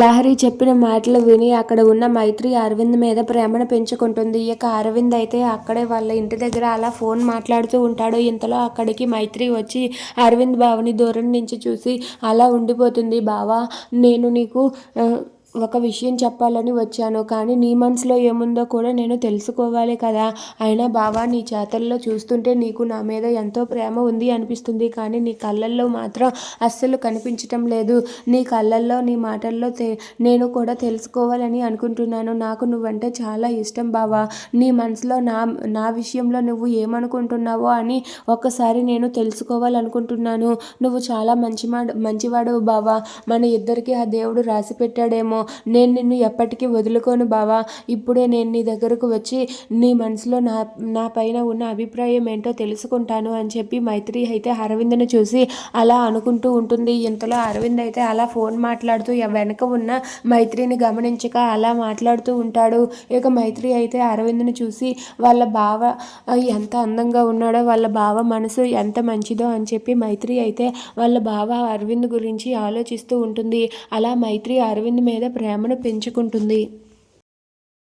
లహరి చెప్పిన మాటలు విని అక్కడ ఉన్న మైత్రి అరవింద్ మీద ప్రేమను పెంచుకుంటుంది. ఇక అరవింద్ అయితే అక్కడే వాళ్ళ ఇంటి దగ్గర అలా ఫోన్ మాట్లాడుతూ ఉంటాడు. ఇంతలో అక్కడికి మైత్రి వచ్చి అరవింద్ బావని దూరం నుంచి చూసి అలా ఉండిపోతుంది బావా. నేను నీకు ఒక విషయం చెప్పాలని వచ్చాను కానీ నీ మనసులో ఏముందో కూడా నేను తెలుసుకోవాలి కదా. అయినా బావా నీ చేతల్లో చూస్తుంటే నీకు నా మీద ఎంతో ప్రేమ ఉంది అనిపిస్తుంది కానీ నీ కళ్ళల్లో మాత్రం అస్సలు కనిపించటం లేదు. నీ కళ్ళల్లో నీ మాటల్లో తె నేను కూడా తెలుసుకోవాలని అనుకుంటున్నాను. నాకు నువ్వంటే చాలా ఇష్టం బావా. నీ మనసులో నా నా విషయంలో నువ్వు ఏమనుకుంటున్నావో అని ఒక్కసారి నేను తెలుసుకోవాలనుకుంటున్నాను. నువ్వు చాలా మంచి మంచివాడు బావా. మన ఇద్దరికి ఆ దేవుడు రాసి పెట్టాడేమో. నేను నిన్ను ఎప్పటికీ వదులుకోను బావా. ఇప్పుడే నేను నీ దగ్గరకు వచ్చి నీ మనసులో నా నా పైన ఉన్న అభిప్రాయం ఏంటో తెలుసుకుంటాను అని చెప్పి మైత్రి అయితే అరవింద్ని చూసి అలా అనుకుంటూ ఉంటుంది. ఇంతలో అరవింద్ అయితే అలా ఫోన్ మాట్లాడుతూ వెనక ఉన్న మైత్రిని గమనించక అలా మాట్లాడుతూ ఉంటాడు. ఇక మైత్రి అయితే అరవింద్ని చూసి వాళ్ళ బావ ఎంత అందంగా ఉన్నాడో వాళ్ళ బావ మనసు ఎంత మంచిదో అని చెప్పి మైత్రి అయితే వాళ్ళ బావ అరవింద్ గురించి ఆలోచిస్తూ ఉంటుంది. అలా మైత్రి అరవింద్ మీద ప్రేమను పెంచుకుంటుంది.